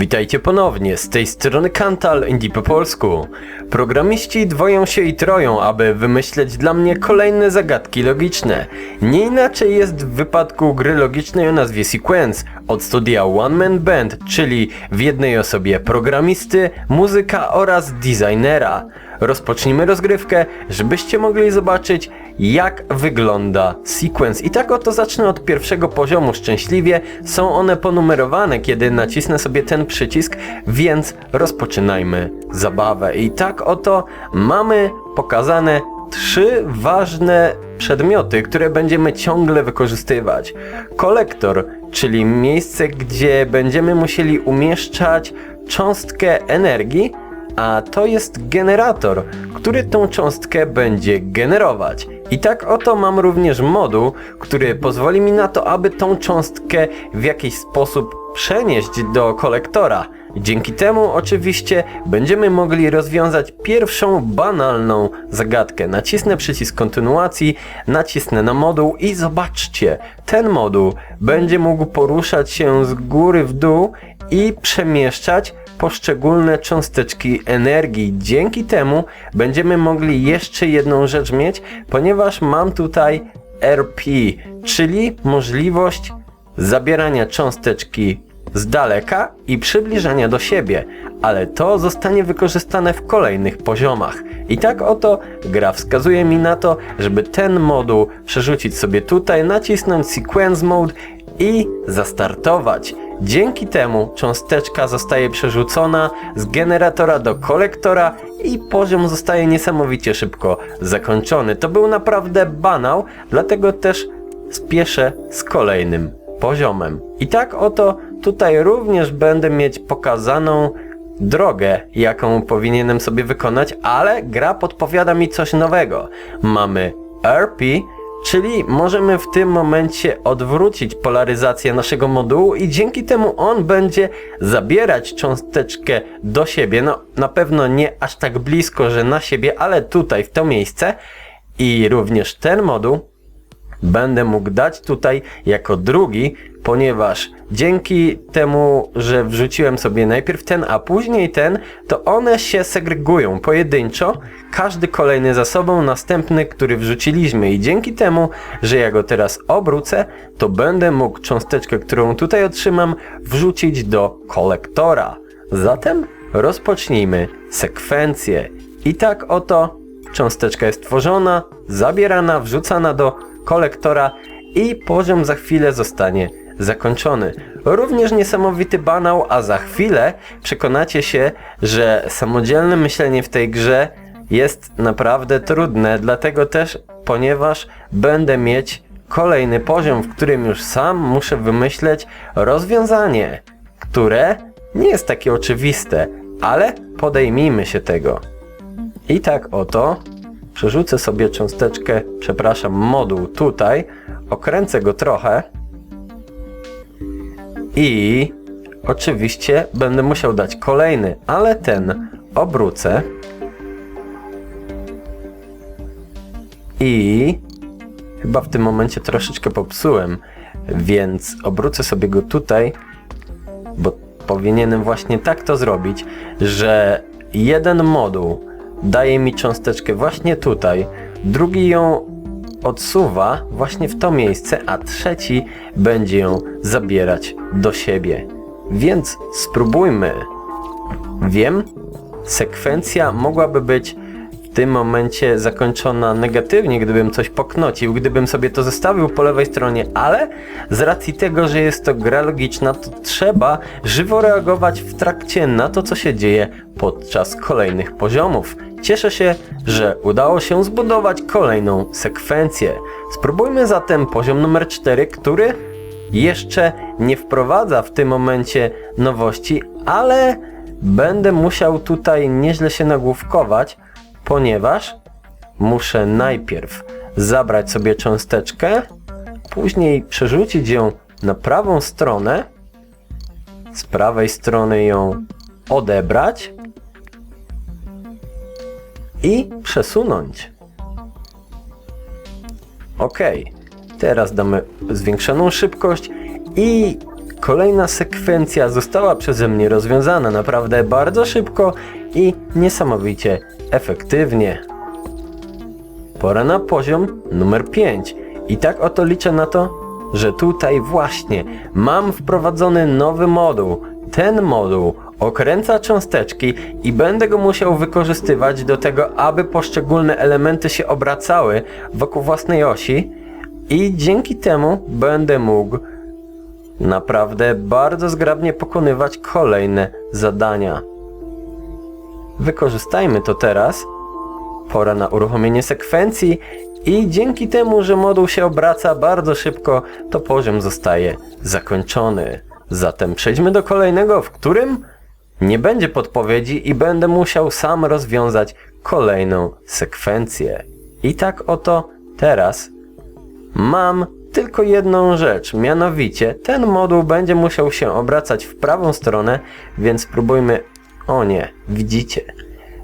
Witajcie ponownie, z tej strony Kantal Indie po polsku. Programiści dwoją się i troją, aby wymyśleć dla mnie kolejne zagadki logiczne. Nie inaczej jest w wypadku gry logicznej o nazwie Sequence od studia One Man Band, czyli w jednej osobie programisty, muzyka oraz designera. Rozpocznijmy rozgrywkę, żebyście mogli zobaczyć jak wygląda sequence. I tak oto zacznę od pierwszego poziomu szczęśliwie. Są one ponumerowane, kiedy nacisnę sobie ten przycisk, więc rozpoczynajmy zabawę. I tak oto mamy pokazane trzy ważne przedmioty, które będziemy ciągle wykorzystywać. Kolektor, czyli miejsce, gdzie będziemy musieli umieszczać cząstkę energii, a to jest generator, który tą cząstkę będzie generować. I tak oto mam również moduł, który pozwoli mi na to, aby tą cząstkę w jakiś sposób przenieść do kolektora. Dzięki temu oczywiście będziemy mogli rozwiązać pierwszą banalną zagadkę. Nacisnę przycisk kontynuacji, nacisnę na moduł i zobaczcie, ten moduł będzie mógł poruszać się z góry w dół i przemieszczać poszczególne cząsteczki energii. Dzięki temu będziemy mogli jeszcze jedną rzecz mieć, ponieważ mam tutaj RP, czyli możliwość zabierania cząsteczki z daleka i przybliżania do siebie, ale to zostanie wykorzystane w kolejnych poziomach. I tak oto gra wskazuje mi na to, żeby ten moduł przerzucić sobie tutaj, nacisnąć Sequence Mode i zastartować. Dzięki temu cząsteczka zostaje przerzucona z generatora do kolektora i poziom zostaje niesamowicie szybko zakończony. To był naprawdę banał, dlatego też spieszę z kolejnym poziomem. I tak oto tutaj również będę mieć pokazaną drogę, jaką powinienem sobie wykonać, ale gra podpowiada mi coś nowego. Mamy RP, Czyli możemy w tym momencie odwrócić polaryzację naszego modułu i dzięki temu on będzie zabierać cząsteczkę do siebie. No na pewno nie aż tak blisko, że na siebie, ale tutaj w to miejsce. I również ten moduł będę mógł dać tutaj jako drugi, ponieważ dzięki temu, że wrzuciłem sobie najpierw ten, a później ten, to one się segregują pojedynczo, każdy kolejny za sobą, następny, który wrzuciliśmy i dzięki temu, że ja go teraz obrócę, to będę mógł cząsteczkę, którą tutaj otrzymam, wrzucić do kolektora. Zatem rozpocznijmy sekwencję. I tak oto cząsteczka jest tworzona, zabierana, wrzucana do kolektora i poziom za chwilę zostanie zakończony. Również niesamowity banał, a za chwilę przekonacie się, że samodzielne myślenie w tej grze jest naprawdę trudne, dlatego też, ponieważ będę mieć kolejny poziom, w którym już sam muszę wymyśleć rozwiązanie, które nie jest takie oczywiste, ale podejmijmy się tego. I tak oto przerzucę sobie cząsteczkę, przepraszam, moduł tutaj, okręcę go trochę. I oczywiście będę musiał dać kolejny, ale ten obrócę. I chyba w tym momencie troszeczkę popsułem, więc obrócę sobie go tutaj, bo powinienem właśnie tak to zrobić, że jeden moduł daje mi cząsteczkę właśnie tutaj, drugi ją odsuwa właśnie w to miejsce, a trzeci będzie ją zabierać do siebie. Więc spróbujmy. Wiem, sekwencja mogłaby być w tym momencie zakończona negatywnie, gdybym coś poknocił, gdybym sobie to zostawił po lewej stronie, ale z racji tego, że jest to gra logiczna, to trzeba żywo reagować w trakcie na to, co się dzieje podczas kolejnych poziomów. Cieszę się, że udało się zbudować kolejną sekwencję. Spróbujmy zatem poziom numer 4, który jeszcze nie wprowadza w tym momencie nowości, ale będę musiał tutaj nieźle się nagłówkować, ponieważ muszę najpierw zabrać sobie cząsteczkę, później przerzucić ją na prawą stronę, z prawej strony ją odebrać i przesunąć. Ok, teraz damy zwiększoną szybkość i Kolejna sekwencja została przeze mnie rozwiązana naprawdę bardzo szybko i niesamowicie efektywnie. Pora na poziom numer 5. I tak oto liczę na to, że tutaj właśnie mam wprowadzony nowy moduł. Ten moduł okręca cząsteczki i będę go musiał wykorzystywać do tego, aby poszczególne elementy się obracały wokół własnej osi i dzięki temu będę mógł naprawdę bardzo zgrabnie pokonywać kolejne zadania. Wykorzystajmy to teraz. Pora na uruchomienie sekwencji i dzięki temu, że moduł się obraca bardzo szybko, to poziom zostaje zakończony. Zatem przejdźmy do kolejnego, w którym nie będzie podpowiedzi i będę musiał sam rozwiązać kolejną sekwencję. I tak oto teraz mam tylko jedną rzecz, mianowicie ten moduł będzie musiał się obracać w prawą stronę, więc spróbujmy... O nie, widzicie?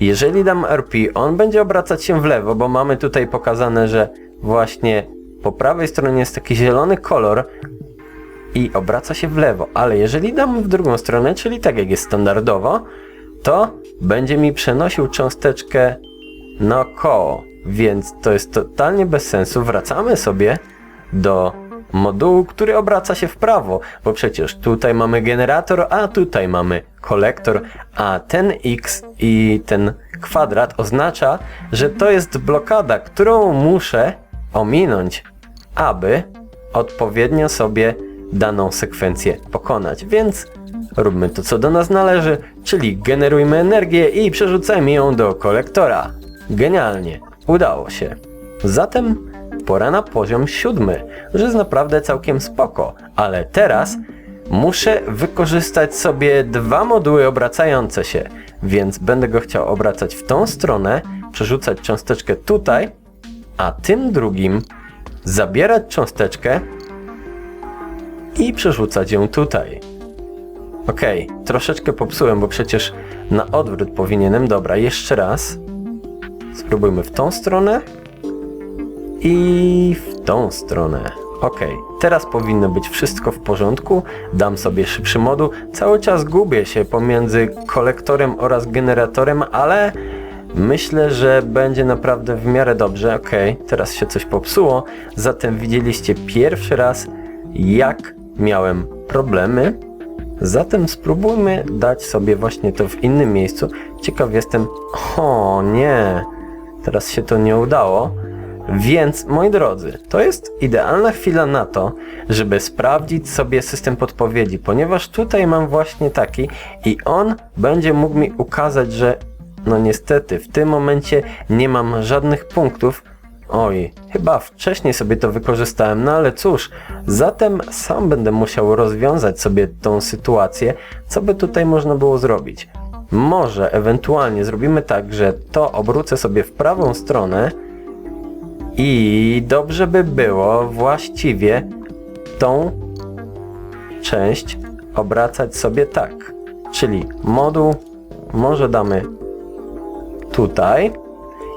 Jeżeli dam RP, on będzie obracać się w lewo, bo mamy tutaj pokazane, że właśnie po prawej stronie jest taki zielony kolor i obraca się w lewo, ale jeżeli dam w drugą stronę, czyli tak jak jest standardowo, to będzie mi przenosił cząsteczkę naokoło, więc to jest totalnie bez sensu. Wracamy sobie do modułu, który obraca się w prawo, bo przecież tutaj mamy generator, a tutaj mamy kolektor, a ten X i ten kwadrat oznacza, że to jest blokada, którą muszę ominąć, aby odpowiednio sobie daną sekwencję pokonać. Więc róbmy to, co do nas należy, czyli generujmy energię i przerzucajmy ją do kolektora. Genialnie, udało się. Zatem pora na poziom siódmy, że jest naprawdę całkiem spoko, ale teraz muszę wykorzystać sobie dwa moduły obracające się, więc będę go chciał obracać w tą stronę, przerzucać cząsteczkę tutaj, a tym drugim zabierać cząsteczkę i przerzucać ją tutaj. Okej, troszeczkę popsułem, bo przecież na odwrót powinienem. Dobra, jeszcze raz. Spróbujmy w tą stronę i w tą stronę. Ok, teraz powinno być wszystko w porządku. Dam sobie szybszy moduł. Cały czas gubię się pomiędzy kolektorem oraz generatorem, ale myślę, że będzie naprawdę w miarę dobrze. Ok, teraz się coś popsuło. Zatem widzieliście pierwszy raz, jak miałem problemy. Zatem spróbujmy dać sobie właśnie to w innym miejscu. Ciekaw jestem. O nie, teraz się to nie udało. Więc, moi drodzy, to jest idealna chwila na to, żeby sprawdzić sobie system podpowiedzi, ponieważ tutaj mam właśnie taki i on będzie mógł mi ukazać, że no niestety w tym momencie nie mam żadnych punktów. Oj, chyba wcześniej sobie to wykorzystałem, no ale cóż, zatem sam będę musiał rozwiązać sobie tą sytuację, co by tutaj można było zrobić. Może ewentualnie zrobimy tak, że to obrócę sobie w prawą stronę, i dobrze by było właściwie tą część obracać sobie tak. Czyli moduł może damy tutaj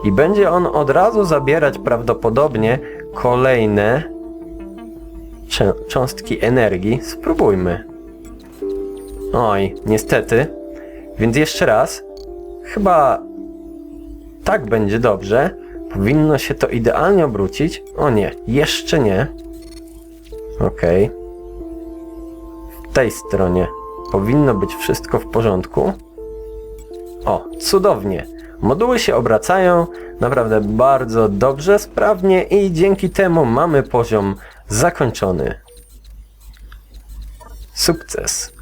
i będzie on od razu zabierać prawdopodobnie kolejne cząstki energii. Spróbujmy. Oj, niestety. Więc jeszcze raz. Chyba tak będzie dobrze. Powinno się to idealnie obrócić. O nie, jeszcze nie. Ok. W tej stronie powinno być wszystko w porządku. O, cudownie. Moduły się obracają naprawdę bardzo dobrze, sprawnie i dzięki temu mamy poziom zakończony. Sukces.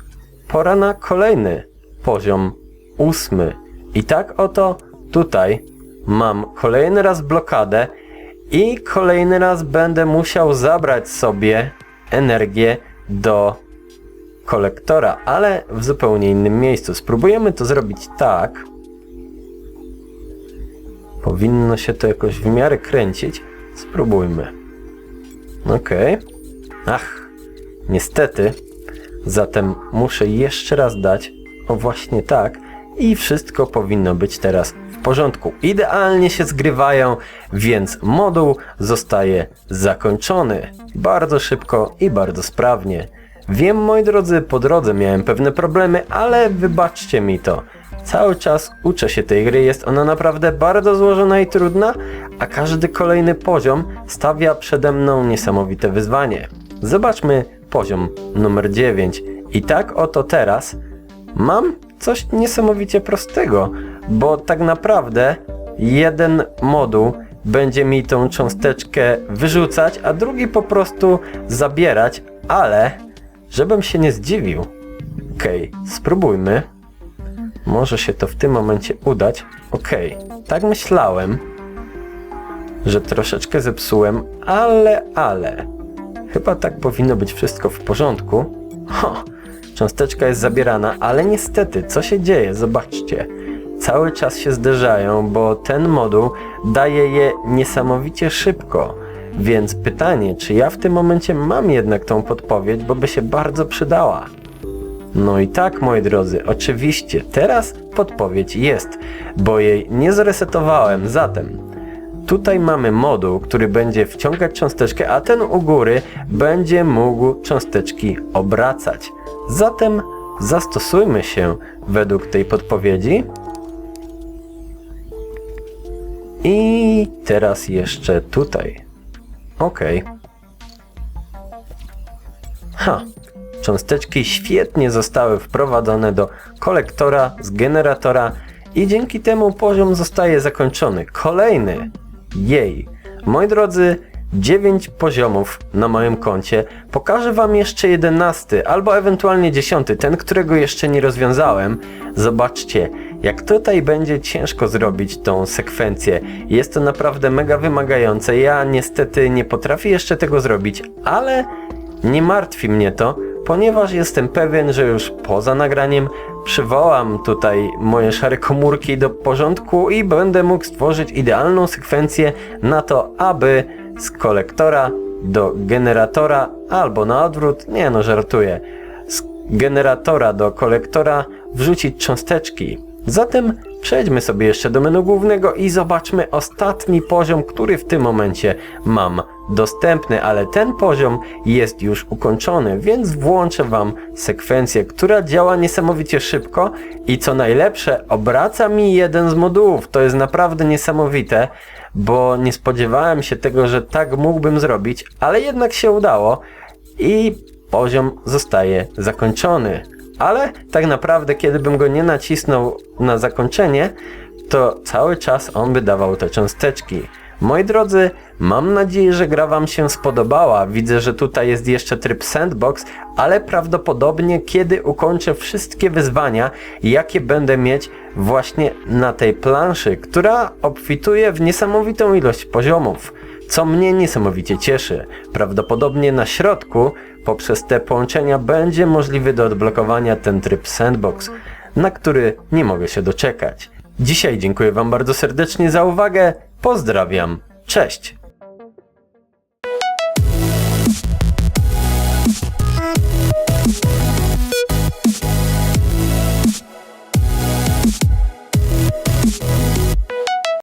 Pora na kolejny poziom ósmy. I tak oto tutaj mam kolejny raz blokadę i kolejny raz będę musiał zabrać sobie energię do kolektora, ale w zupełnie innym miejscu. Spróbujemy to zrobić tak. Powinno się to jakoś w miarę kręcić. Spróbujmy. Ok. Ach, niestety. Zatem muszę jeszcze raz dać. O właśnie tak. I wszystko powinno być teraz w porządku. Idealnie się zgrywają, więc moduł zostaje zakończony bardzo szybko i bardzo sprawnie. Wiem, moi drodzy, po drodze miałem pewne problemy, ale wybaczcie mi to. Cały czas uczę się tej gry, jest ona naprawdę bardzo złożona i trudna, a każdy kolejny poziom stawia przede mną niesamowite wyzwanie. Zobaczmy poziom numer 9. I tak oto teraz mam coś niesamowicie prostego, bo tak naprawdę jeden moduł będzie mi tą cząsteczkę wyrzucać, a drugi po prostu zabierać, ale żebym się nie zdziwił. Okej, spróbujmy. Może się to w tym momencie udać. Okej, tak myślałem, że troszeczkę zepsułem, ale, ale. Chyba tak powinno być wszystko w porządku. Ho, cząsteczka jest zabierana, ale niestety, co się dzieje? Zobaczcie. Cały czas się zderzają, bo ten moduł daje je niesamowicie szybko. Więc pytanie, czy ja w tym momencie mam jednak tą podpowiedź, bo by się bardzo przydała. No i tak, moi drodzy, oczywiście, teraz podpowiedź jest, bo jej nie zresetowałem, zatem tutaj mamy moduł, który będzie wciągać cząsteczkę, a ten u góry będzie mógł cząsteczki obracać. Zatem zastosujmy się według tej podpowiedzi. I teraz jeszcze tutaj. Ok. Ha, Cząsteczki świetnie zostały wprowadzone do kolektora z generatora i dzięki temu poziom zostaje zakończony. Kolejny. Jej. Moi drodzy, 9 poziomów na moim koncie. Pokażę wam jeszcze 11 albo ewentualnie 10, ten którego jeszcze nie rozwiązałem. Zobaczcie, jak tutaj będzie ciężko zrobić tą sekwencję. Jest to naprawdę mega wymagające. Ja niestety nie potrafię jeszcze tego zrobić, ale nie martwi mnie to, ponieważ jestem pewien, że już poza nagraniem przywołam tutaj moje szare komórki do porządku i będę mógł stworzyć idealną sekwencję na to, aby z kolektora do generatora albo na odwrót, nie no żartuję, z generatora do kolektora wrzucić cząsteczki. Zatem przejdźmy sobie jeszcze do menu głównego i zobaczmy ostatni poziom, który w tym momencie mam dostępny, ale ten poziom jest już ukończony, więc włączę Wam sekwencję, która działa niesamowicie szybko i co najlepsze, obraca mi jeden z modułów. To jest naprawdę niesamowite, bo nie spodziewałem się tego, że tak mógłbym zrobić, ale jednak się udało i poziom zostaje zakończony. Ale tak naprawdę, kiedy bym go nie nacisnął na zakończenie, to cały czas on by dawał te cząsteczki. Moi drodzy, mam nadzieję, że gra Wam się spodobała. Widzę, że tutaj jest jeszcze tryb sandbox, ale prawdopodobnie kiedy ukończę wszystkie wyzwania, jakie będę mieć właśnie na tej planszy, która obfituje w niesamowitą ilość poziomów, co mnie niesamowicie cieszy. Prawdopodobnie na środku, poprzez te połączenia, będzie możliwy do odblokowania ten tryb sandbox, na który nie mogę się doczekać. Dzisiaj dziękuję Wam bardzo serdecznie za uwagę. Pozdrawiam. Cześć.